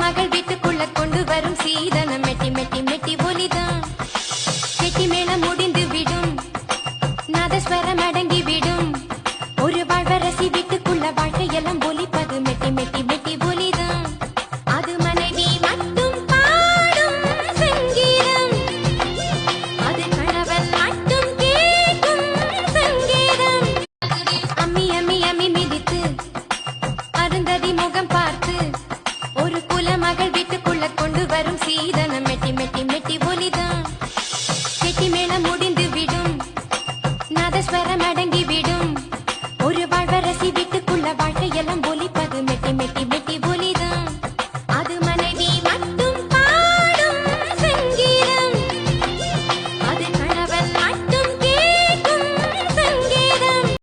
மகள் வீட்டுக்குள்ள கொண்டு வரும் சீதனம். மெட்டி மெட்டி மெட்டி ஒலிதான். மெட்டி மேளம் முடிந்து விடும். நாதஸ்வரம் அடங்கி விடும். ஒரு வாழ்வரசி வீட்டுக்குள்ள வாழ்க்கையெல்லாம் ஒலிப்பது. மெட்டி மெட்டி ஒரு மகள் வீட்டுக்குள்ள கொண்டு வரும் சீதனம். மெட்டி மெட்டி மெட்டி ஒலிதான். கெட்டி மேளம் முடிந்து விடும். நாதஸ்வரம் அடங்கி விடும்.